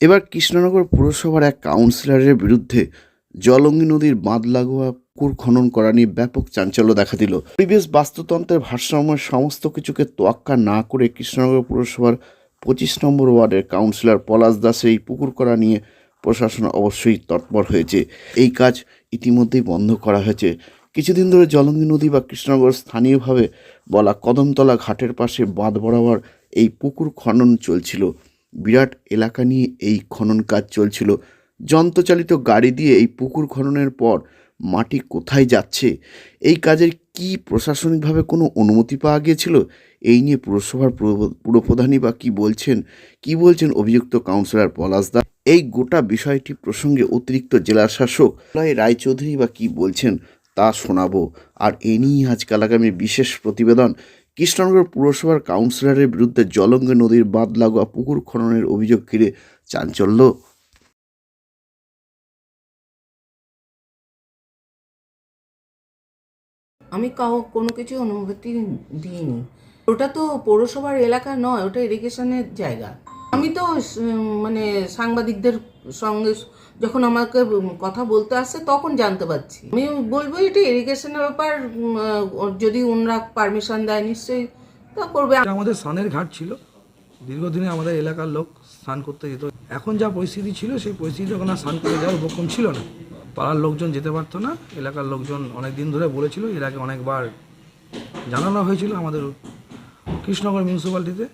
এবার কৃষ্ণনগর পুরসভার এক কাউন্সিলরের বিরুদ্ধে জলঙ্গি নদীর বাঁধ লাগোয়া পুকুর খনন করা নিয়ে ব্যাপক চাঞ্চল্য দেখা দিল। পরিবেশ বাস্তুতন্ত্রের ভারসাম্যের সমস্ত কিছুকে তোয়াক্কা না করে কৃষ্ণনগর পুরসভার পঁচিশ নম্বর ওয়ার্ডের কাউন্সিলর পলাশ দাসের এই পুকুর করা নিয়ে প্রশাসন অবশ্যই তৎপর হয়েছে। এই কাজ ইতিমধ্যেই বন্ধ করা হয়েছে। কিছুদিন ধরে জলঙ্গি নদী বা কৃষ্ণনগর স্থানীয়ভাবে বলা কদমতলা ঘাটের পাশে বাঁধ বরাবর এই পুকুর খনন চলছিল। বিরাট এলাকা নিয়ে এই খনন কাজ চলছিল। যন্ত্রচালিত গাড়ি দিয়ে এই পুকুর খননের পর মাটি কোথায় যাচ্ছে? এই কাজের কি প্রশাসনিকভাবে কোনো অনুমতি পাওয়া গিয়েছিল? এই নিয়ে পুরসভার পুর- পুরপ্রধানই বা কি বলছেন? কি বলছেন অভিযুক্ত কাউন্সিলর পলাশ দা? এই গোটা বিষয়টি প্রসঙ্গে অতিরিক্ত জেলা শাসক রায়চৌধুরী বা কি বলছেন তা শোনাবো। আর এ নিয়েই আজকাল আগামী বিশেষ প্রতিবেদন। কৃষ্ণনগর পুরসভার কাউন্সিলরের বিরুদ্ধে জলঙ্গে নদীর বাঁধ লাগোয়া পুকুর খননের অভিযোগ ঘিরে চাঞ্চল্য। আমি কাউ কোনো কিছু অনুমতি দিইনি। ওটা তো পৌরসভার এলাকা নয়, ওটা ইরিগেশনের জায়গা। আমি তো মানে সাংবাদিকদের সঙ্গে যখন আমাকে কথা বলতে আসছে তখন জানতে পারছি। আমি বলব এটা ইরিগেশনের ব্যাপার যদি ওনারা পারমিশন দেয় নিশ্চয়ই তা করবে। আমাদের স্নানের ঘাট ছিল। দীর্ঘদিনে আমাদের এলাকার লোক স্নান করতে যেত। এখন যা পরিস্থিতি ছিল, সেই পরিস্থিতি ওখানে আর স্নান করে যাওয়ার উপক্রম ছিল না। পাড়ার লোকজন যেতে পারতো না। এলাকার লোকজন অনেক দিন ধরে বলেছিল, এর আগে অনেকবার জানানো হয়েছিল আমাদের কৃষ্ণনগর মিউনিসিপ্যালিটিতে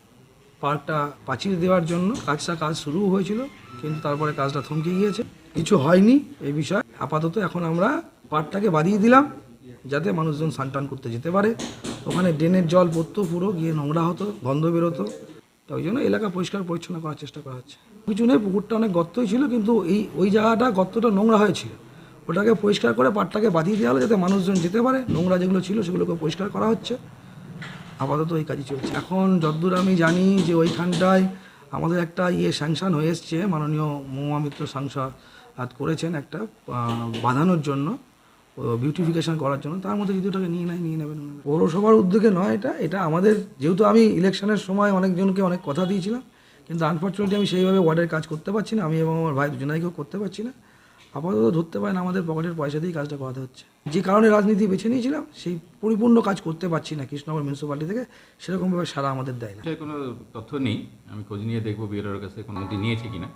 পার্কটা পাঁচিল দেওয়ার জন্য কাজটা কাজ শুরু হয়েছিল, কিন্তু তারপরে কাজটা থমকে গিয়েছে। কিছু হয়নি এই বিষয়ে। আপাতত এখন আমরা পার্কটাকে বাদিয়ে দিলাম, যাতে মানুষজন স্নান টান করতে যেতে পারে। ওখানে ড্রেনের জল পড়তো পুরো, গিয়ে নোংরা হতো, গন্ধ বেরোতো। তো ওই জন্য এলাকা পরিষ্কার পরিচ্ছন্ন করার চেষ্টা করা হচ্ছে। কিছু নেই, পুকুরটা অনেক গর্তই ছিল, কিন্তু এই, ওই জায়গাটা গর্তটা নোংরা হয়েছিল। ওটাকে পরিষ্কার করে পাটটাকে বাঁধিয়ে দেওয়া হলো, যাতে মানুষজন যেতে পারে। নোংরা যেগুলো ছিল, সেগুলোকে পরিষ্কার করা হচ্ছে। আপাতত ওই কাজই চলছে। এখন যতদূর আমি জানি যে ওইখানটায় আমাদের একটা ইয়ে স্যাংশন হয়ে এসছে, মাননীয় মহামিত্র সাংসদ করেছেন একটা বাঁধানোর জন্য বিউটিফিকেশন করার জন্য। তার মধ্যে যদি ওটাকে নিয়ে নেয়, নিয়ে নেবেন পৌরসভার উদ্যোগে নয়, এটা এটা আমাদের, যেহেতু আমি ইলেকশনের সময় অনেকজনকে অনেক কথা দিয়েছিলাম, কিন্তু আনফর্চুনেটলি আমি সেইভাবে ওয়ার্ডের কাজ করতে পারছি না, আমি এবং আমার ভাই দুজনাইকেও করতে পারছি না। আপাতত ধরতে পারেন আমাদের পকেটের পয়সা দিয়েই কাজটা করাতে হচ্ছে। যে কারণে রাজনীতি বেছে নিয়েছিলাম, সেই পরিপূর্ণ কাজ করতে পারছি না কৃষ্ণনগর মিউনিসিপ্যালিটি থেকে সেরকমভাবে সারা আমাদের দেয় না। কোনো তথ্য নেই, আমি খোঁজ নিয়ে দেখব বিএলওর কাছে কোনো নিয়েছে কিনা।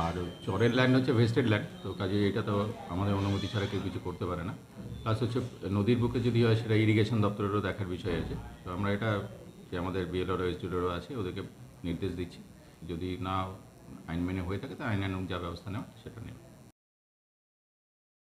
আর চরের ল্যান্ড হচ্ছে ভেস্টেড ল্যান্ড তো কাজে এটা তো আমাদের অনুমতি ছাড়া কেউ কিছু করতে পারে না। প্লাস হচ্ছে নদীর বুকে যদি হয়, সেটা ইরিগেশন দপ্তরেরও দেখার বিষয় আছে। তো আমরা এটা, যে আমাদের বিএলওর এসডিওরও আছে, ওদেরকে নির্দেশ দিচ্ছি। যদি না আইন মেনে হয়ে থাকে তো আইনানুগ যা ব্যবস্থা নেওয়া, সেটা নেবে